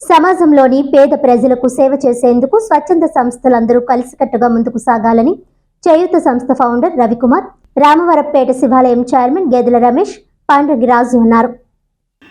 సమాజంలోని పేద ప్రజలకు సేవ చేసేందుకు స్వచ్ఛంద సంస్థలందరూ కలిసికట్టుగా ముందుకు సాగాలని చేయూత సంస్థ ఫౌండర్ రవికుమార్ రామవరపేట శివాలయం చైర్మన్ గేదెల రమేష్ పాండ్రగిరాజు అన్నారు.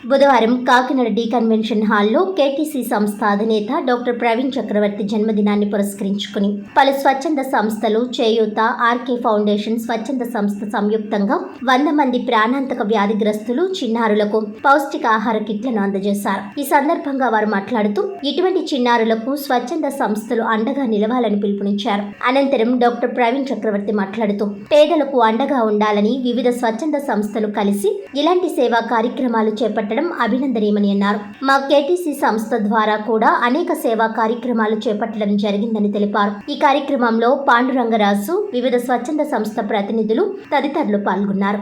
బుధవారం కాకినాడ డి కన్వెన్షన్ హాల్లో కేటీసీ సంస్థ అధినేత డాక్టర్ ప్రవీణ్ చక్రవర్తి జన్మదినాన్ని పురస్కరించుకుని పలు స్వచ్ఛంద సంస్థలు చేయూత ఆర్కే ఫౌండేషన్ స్వచ్ఛంద సంస్థ సంయుక్తంగా వంద మంది ప్రాణాంతక వ్యాధిగ్రస్తులు చిన్నారులకు పౌష్టికాహార కిట్లను అందజేశారు. ఈ సందర్భంగా వారు మాట్లాడుతూ ఇటువంటి చిన్నారులకు స్వచ్ఛంద సంస్థలు అండగా నిలవాలని పిలుపునిచ్చారు. అనంతరం డాక్టర్ ప్రవీణ్ చక్రవర్తి మాట్లాడుతూ పేదలకు అండగా ఉండాలని వివిధ స్వచ్ఛంద సంస్థలు కలిసి ఇలాంటి సేవా కార్యక్రమాలు చేపట్టడం అభినందనీయమని అన్నారు. మా కేటీసీ సంస్థ ద్వారా కూడా అనేక సేవా కార్యక్రమాలు చేపట్టడం జరిగిందని తెలిపారు. ఈ కార్యక్రమంలో పాండురంగరాజు వివిధ స్వచ్ఛంద సంస్థ ప్రతినిధులు తదితరులు పాల్గొన్నారు.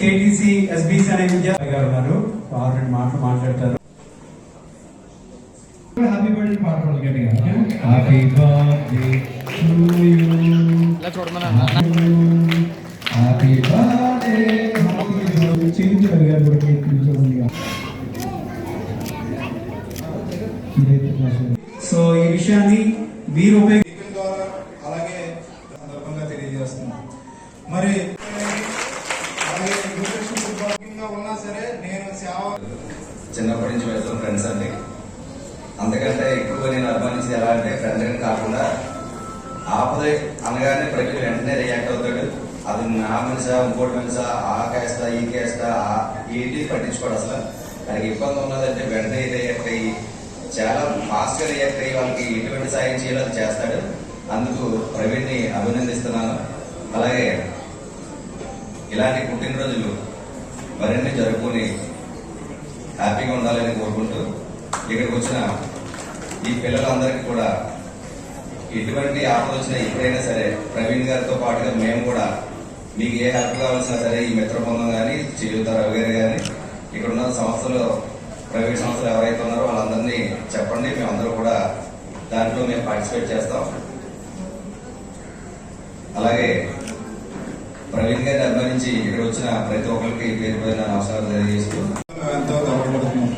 కేటీసీ ఎస్బీసీ అనే విద్యా గారు ఉన్నారు. వారు రెండు మాటలు మాట్లాడతారు. హ్యాపీ బర్త్డే పాట పాడు గట్టిగా happy birthday to you happy birthday so ఈ విషయాన్ని ద్వారా అలాగే సందర్భంగా తెలియజేస్తున్నాం. మరి ఉన్నా సరే నేను సేవ చిన్నప్పటి నుంచి వెళ్తాం ఫ్రెండ్స్ అండి. అంతకంటే ఎక్కువ నేను అభిమానించేది ఎలా అంటే ఫ్రెండ్ అని కాకుండా ఆపద అనగానే ప్రతి వెంటనే రియాక్ట్ అవుతాడు అది నా మనిషా ఇంకోటి మనిషా ఆ కేస్తా ఈ కేస్తా ఆ ఏంటి పట్టించుకోడు అసలు. దానికి ఇబ్బంది ఉన్నదంటే వెంటనే రియాక్ట్ అయ్యి చాలా ఫాస్ట్గా రియాక్ట్ అయ్యి వాళ్ళకి ఎటువంటి సాయం చేయాలో అది చేస్తాడు. అందుకు ప్రవీణ్ని అభినందిస్తున్నాను. అలాగే ఇలాంటి పుట్టినరోజులు మరిన్ని జరుపుకొని హ్యాపీగా ఉండాలని కోరుకుంటూ ఇక్కడికి వచ్చిన ఈ పిల్లలందరికీ కూడా ఎటువంటి ఆపద వచ్చినా ఎప్పుడైనా సరే ప్రవీణ్ గారితో పాటుగా మేము కూడా మీకు ఏ హెల్ప్ కావాల్సినా సరే ఈ మిత్ర బృందం కానీ చేయుత రవి గారు కానీ ఇక్కడ ఉన్న సంస్థలో ప్రైవేట్ సంస్థలు ఎవరైతే ఉన్నారో వాళ్ళందరినీ చెప్పండి. మేమందరూ కూడా దాంట్లో మేము పార్టిసిపేట్ చేస్తాం. అలాగే ప్రవీణ్ గారిని అభిమానించి ఇక్కడ వచ్చిన ప్రతి ఒక్కరికి పేరు పోయిన అవసరాలు తెలియజేస్తూ మేము ఎంతో గర్వపడుతున్నాం.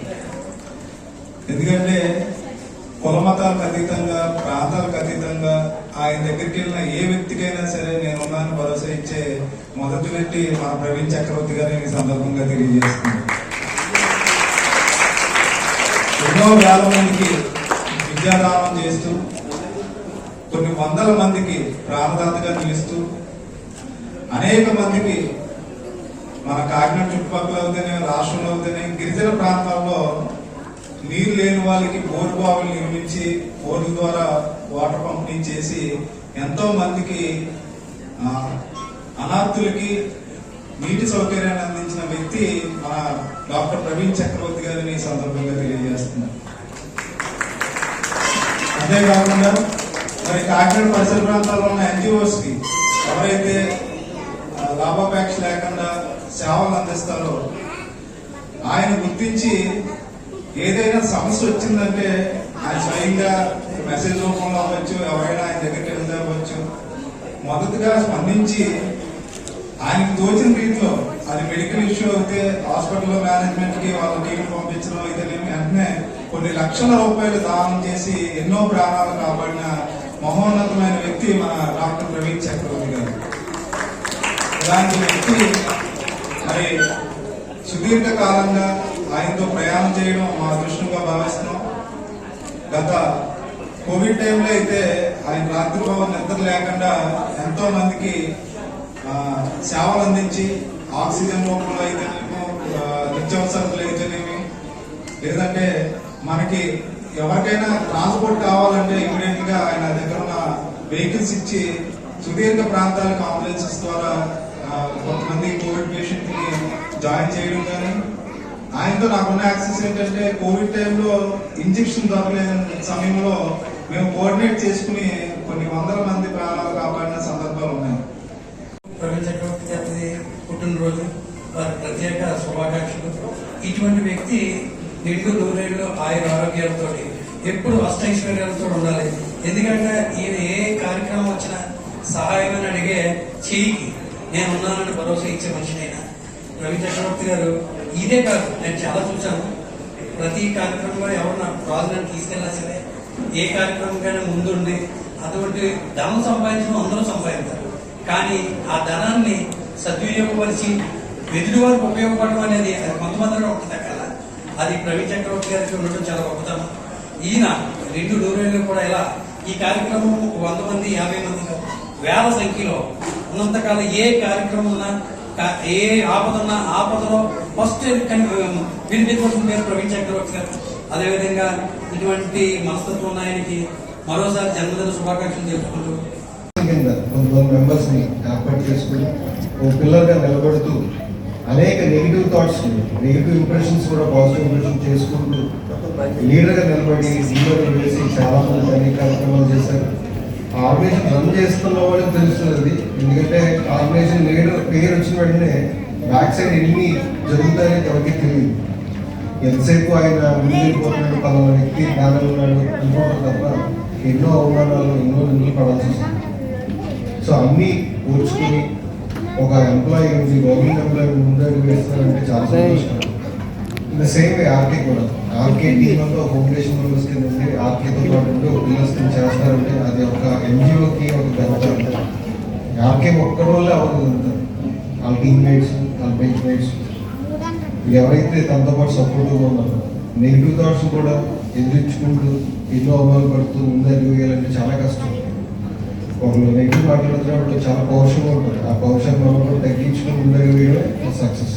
ఎందుకంటే కుల మతాలకు అతీతంగా ప్రాంతాలకు అతీతంగా ఆయన దగ్గరికి వెళ్ళిన ఏ వ్యక్తికైనా సరే నేను ఉన్నాను భరోసా ఇచ్చే మొదటి వ్యక్తి మా ప్రవీణ్ చక్రవర్తి గారిని ఈ సందర్భంగా తెలియజేస్తుంది ఎన్నో వేల మందికి విద్యాదానం చేస్తూ కొన్ని వందల మందికి ప్రాణదాతగా నిలుస్తూ అనేక మందికి మన కాకినాడ చుట్టుపక్కల అవుతేనే రాష్ట్రంలో అవుతేనే గిరిజన ప్రాంతాల్లో నీరు లేని వాళ్ళకి బోరు బావులు నిర్మించి బోర్ల ద్వారా వాటర్ పంపిణీ చేసి ఎంతో మందికి అనాథులకి నీటి సౌకర్యాన్ని అందించిన వ్యక్తి మన డాక్టర్ ప్రవీణ్ చక్రవర్తి గారిని సందర్భంగా తెలియజేస్తున్నారు. అంతేకాకుండా మరి కాకినాడ పరిసర ప్రాంతాల్లో ఉన్న ఎన్జిఓస్కి ఎవరైతే లాభాపేక్ష లేకుండా సేవలు అందిస్తారో ఆయన గుర్తించి ఏదైనా సమస్య వచ్చిందంటే ఆయన స్వయంగా మెసేజ్ రూపంలో అవ్వచ్చు ఎవరైనా ఆయన దగ్గరికి వెళ్తే అవ్వచ్చు మొదటగా స్పందించి ఆయనకు తోచిన రీతిలో అది మెడికల్ ఇష్యూ అయితే హాస్పిటల్ మేనేజ్మెంట్కి వాళ్ళ టీం పంపించడం అయితే వెంటనే కొన్ని లక్షల రూపాయలు దానం చేసి ఎన్నో ప్రాణాలు కాపాడిన మహోన్నతమైన వ్యక్తి మన డాక్టర్ ప్రవీణ్ చక్రవర్తి గారు. ఇలాంటి వ్యక్తి మరి సుదీర్ఘ కాలంగా ఆయనతో ప్రయాణం చేయడం మా అదృష్టంగా భావిస్తున్నాం. గత కోవిడ్ టైంలో అయితే ఆయన రాత్రి నిద్ర లేకుండా ఎంతో మందికి సేవలు అందించి ఆక్సిజన్ రూపంలో అయితేనేమో ఆ, నిత్యావసరాలు అయితేనేమి లేదంటే మనకి ఎవరికైనా ట్రాన్స్పోర్ట్ కావాలంటే ఇమీడియట్గా ఆయన దగ్గర ఉన్న వెహికల్స్ ఇచ్చి సుదీర్ఘ ప్రాంతాలకు అంబులెన్సెస్ ద్వారా కొంతమంది కోవిడ్ పేషెంట్ని జాయిన్ చేయడం కానీ ఆయనతో నాకున్న యాక్సెస్ ఏంటంటే కోవిడ్ టైంలో ఇంజెక్షన్ దొరకలేని సమయంలో మేము కోఆర్డినేట్ చేసుకుని కొన్ని వందల మంది ఇటువంటి వ్యక్తి నిండు నూరేళ్ళు ఆయుర ఆరోగ్యాలతో ఎప్పుడు అష్టైశ్వర్యాలతో ఉండాలి. ఎందుకంటే ఈయన ఏ కార్యక్రమం వచ్చినా సహాయం అని అడిగే చేయికి నేను ఉన్నానని భరోసా ఇచ్చే మనిషినైనా. రవి చక్రవర్తి గారు ఇదే కాదు నేను చాలా చూశాను. ప్రతి కార్యక్రమంలో ఎవరన్నా ప్రాజెక్ట్ తీసుకెళ్ళినా సరే ఏ కార్యక్రమంకైనా ముందుండి అటువంటి ధనం సంపాదించడం అందరూ సంపాదించారు. కానీ ఆ ధనాన్ని సద్వినియోగపరిచి ఎదుటి వారికి ఉపయోగపడడం అనేది అది కొంతమందిలో ఉంటుంది కదా అది ప్రవీణ్ చక్రవర్తి గారికి ఉండడం చాలా గొప్పతనం. ఈయన రెండు డోరేళ్ళు కూడా ఇలా ఈ కార్యక్రమం వంద మంది యాభై మంది వేల సంఖ్యలో ఉన్నంతకాలం ఏ కార్యక్రమం ఉన్నా ఏ ఆపద ఉన్నా ఆపదలో ఫస్ట్ వినిపించవలసిన పేరు ప్రవీణ్ చక్రవర్తి గారు. అదేవిధంగా ఇటువంటి మనస్తత్వం ఉన్న ఆయనకి మరోసారి జన్మదిన శుభాకాంక్షలు తెలుసుకుంటూ కొంతమంది మెంబర్స్ని ఏర్పాటు చేసుకుని ఓ పిల్లర్ నిలబడుతూ అనేక నెగిటివ్ థాట్స్ నెగిటివ్ ఇంప్రెషన్స్ కూడా పాజిటివ్ ఇంప్రెషన్ చేసుకుంటూ లీడర్గా నిలబడి జీవో వేసి చాలా మంది అనేక కార్యక్రమాలు చేశారు. ఆర్గనైజేషన్ రన్ చేస్తున్న వాళ్ళకి తెలుస్తుంది ఎందుకంటే ఆర్గనైజేషన్ లీడర్ పేరు వచ్చిన వెంటనే బ్యాక్ సైడ్ ఎన్ని జరుగుతాయని ఎవరికి తెలియదు. ఎంతసేపు ఆయన ముందుకెళ్ళిపోతున్నాడు పలానా వ్యక్తి జ్ఞానం ఉన్నాడు అనుకోవడం తప్ప ఎన్నో అవమానాలు ఎన్నో నిందలు పడాల్సి వస్తుంది. సో అన్నీ కూర్చుకుని ఒక ఎంప్లాయీ గవర్నమెంట్ ఎంప్లాయీ వేస్తారంటే చాలా సంతోషం the same way R K కూడా ఆర్కే అంతా ఫౌండేషన్ మెంబర్స్ కింద ఉండి ఆర్కేతో పాటు పిల్లర్స్ కింద చేస్తారంటే అది ఒక ఎన్జిఓకి ఒక ఘనత ఆర్కే ఒక్కడి వల్ల అవ్వదు వాళ్ళ టీమ్మేట్స్ వాళ్ళ బెంచ్ మేట్స్ ఎవరైతే తనతో పాటు సపోర్ట్గా ఉన్నారో నెగిటివ్ థాట్స్ కూడా ఎదిరించుకుంటూ ఎన్నో అవమానాలు పడుతూ ముందడుగు వేయాలంటే చాలా కష్టం. ఒకళ్ళు నెగిటివ్ మాట్లాడుతున్నప్పుడు చాలా పౌరుషంగా ఉంటుంది ఆ పౌరుషం మనం తగ్గించుకుని ముందడుగు వేయడమే సక్సెస్.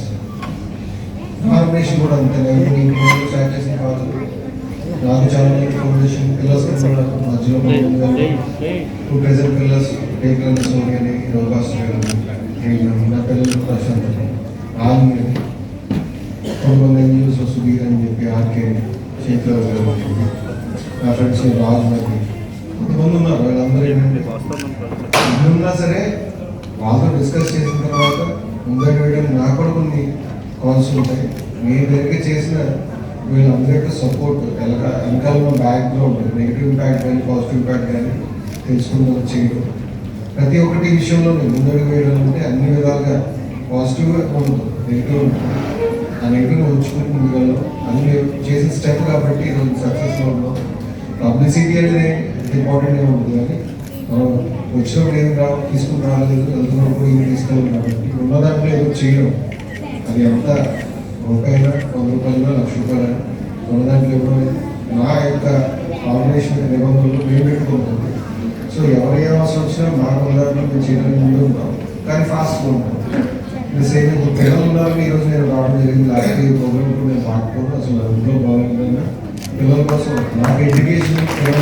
ఆర్గనైజేషన్ కూడా అంతే. నెగిటివ్ ఇంటిగ్రేషన్ స్టార్ట్ చేసిన కాదు. నాకు చాలా ఫౌండేషన్ పిల్లర్స్ మధ్యలో టూ ప్రెజెంట్ పిల్లర్స్ టేకన్ సోని అని అవకాశం నా పిల్లలు ప్రశాంత్. ఆర్మీ అని కొంతమంది ఎన్జిఓస్ సుధీర్ అని చెప్పి ఆర్కే శేఖర్ గారు నా ఫ్రెండ్స్ రాజు మరి కొంతమంది ఉన్నారు వాళ్ళందరూ ఏంటంటే ఉన్నా సరే వాళ్ళతో డిస్కస్ చేసిన తర్వాత ముందర వేయడానికి నాకు కూడా కొన్ని కాల్స్ ఉంటాయి. మీ దగ్గర చేసిన వీళ్ళందరికీ సపోర్ట్ ఎలా ఇంకా ఉన్న బ్యాక్గ్రౌండ్ నెగిటివ్ ఇంపాక్ట్ కానీ పాజిటివ్ ఇంపాక్ట్ కానీ తెలుసుకుందాం చేయడం ప్రతి ఒక్కటి విషయంలో నేను ముందడుగు వేయడం అంటే అన్ని విధాలుగా పాజిటివ్గా ఉంటుంది. నెగిటివ్ ఉంటుంది. ఆ నెగిటివ్ ఉంచుకుని ముందుగా అన్ని చేసిన స్టెప్ కాబట్టి ఈరోజు సక్సెస్లో ఉన్నాం పబ్లిసిటీ అనేది ఇంపార్టెంట్ ఉంటుంది కానీ మనం వచ్చినప్పుడు ఏం రా తీసుకుని రాలేదు వెళ్తున్నప్పుడు ఏం తీసుకోవాలి కాబట్టి ఉన్న దాంట్లో ఏదో చేయడం. అది ఎంత రూపాయలు వంద రూపాయలు లక్ష రూపాయలు ఉన్న దాంట్లో ఇవ్వడం నా యొక్క ఆర్గనైజేషన్ నిబంధనలు మేము పెట్టుకుంటాం. సో ఎవరు ఏ అవసరం వచ్చినా మాకు ఉన్న దాంట్లో మేము చేయడానికి ముందు ఉంటాం. కానీ ఫాస్ట్గా ఉంటాం. ఇది సేమ్ ఇప్పుడు పిల్లలు ఉన్నారని ఈరోజు నేను రావడం జరిగింది. లాస్ట్ ఇయర్ ప్రోగ్రామ్ కూడా నేను పాటుకోవడం అసలు నా ఇంట్లో బాగుంటుందా పిల్లల కోసం నాకు education and